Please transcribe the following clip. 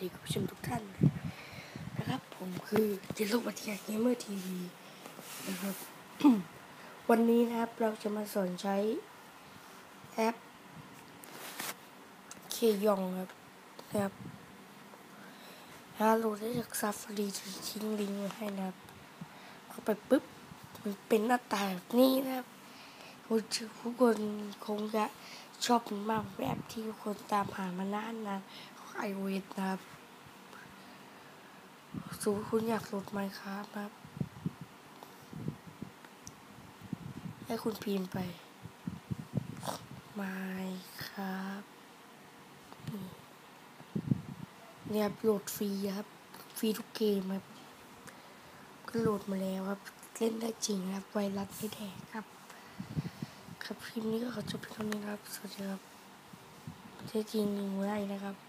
ดีคุณผู้ชมทุกท่านนะครับ ผมคือจิโรวัตยาเกมเมอร์ทีวีนะครับวันนี้นะครับเราจะมาสอนใช้แอปเคยองครับนะครับถ้าโหลดได้จากซาฟารีทิ้งลิงก์ไว้ให้นะครับเข้าไปปุ๊บมันเป็นหน้าตาแบบนี้นะครับคุณทุกคนคงจะชอบมันมากแบบที่ทุกคนตามหามานานนะ ไอโอเอสนะครับสูคุณอยากโหลดไหมครับครับ ให้คุณพิมพ์ไปไม่ครับเนี่ยครับโหลดฟรีครับ ฟรีทุกเกมครับก็โหลดมาแล้วครับ เล่นได้จริงครับ ไวรัสไม่แดกครับ ครับคลิปนี้ก็ขอจบเพียงเท่านี้ครับ สวัสดีครับใช้จริงหนึ่งไว้นะครับ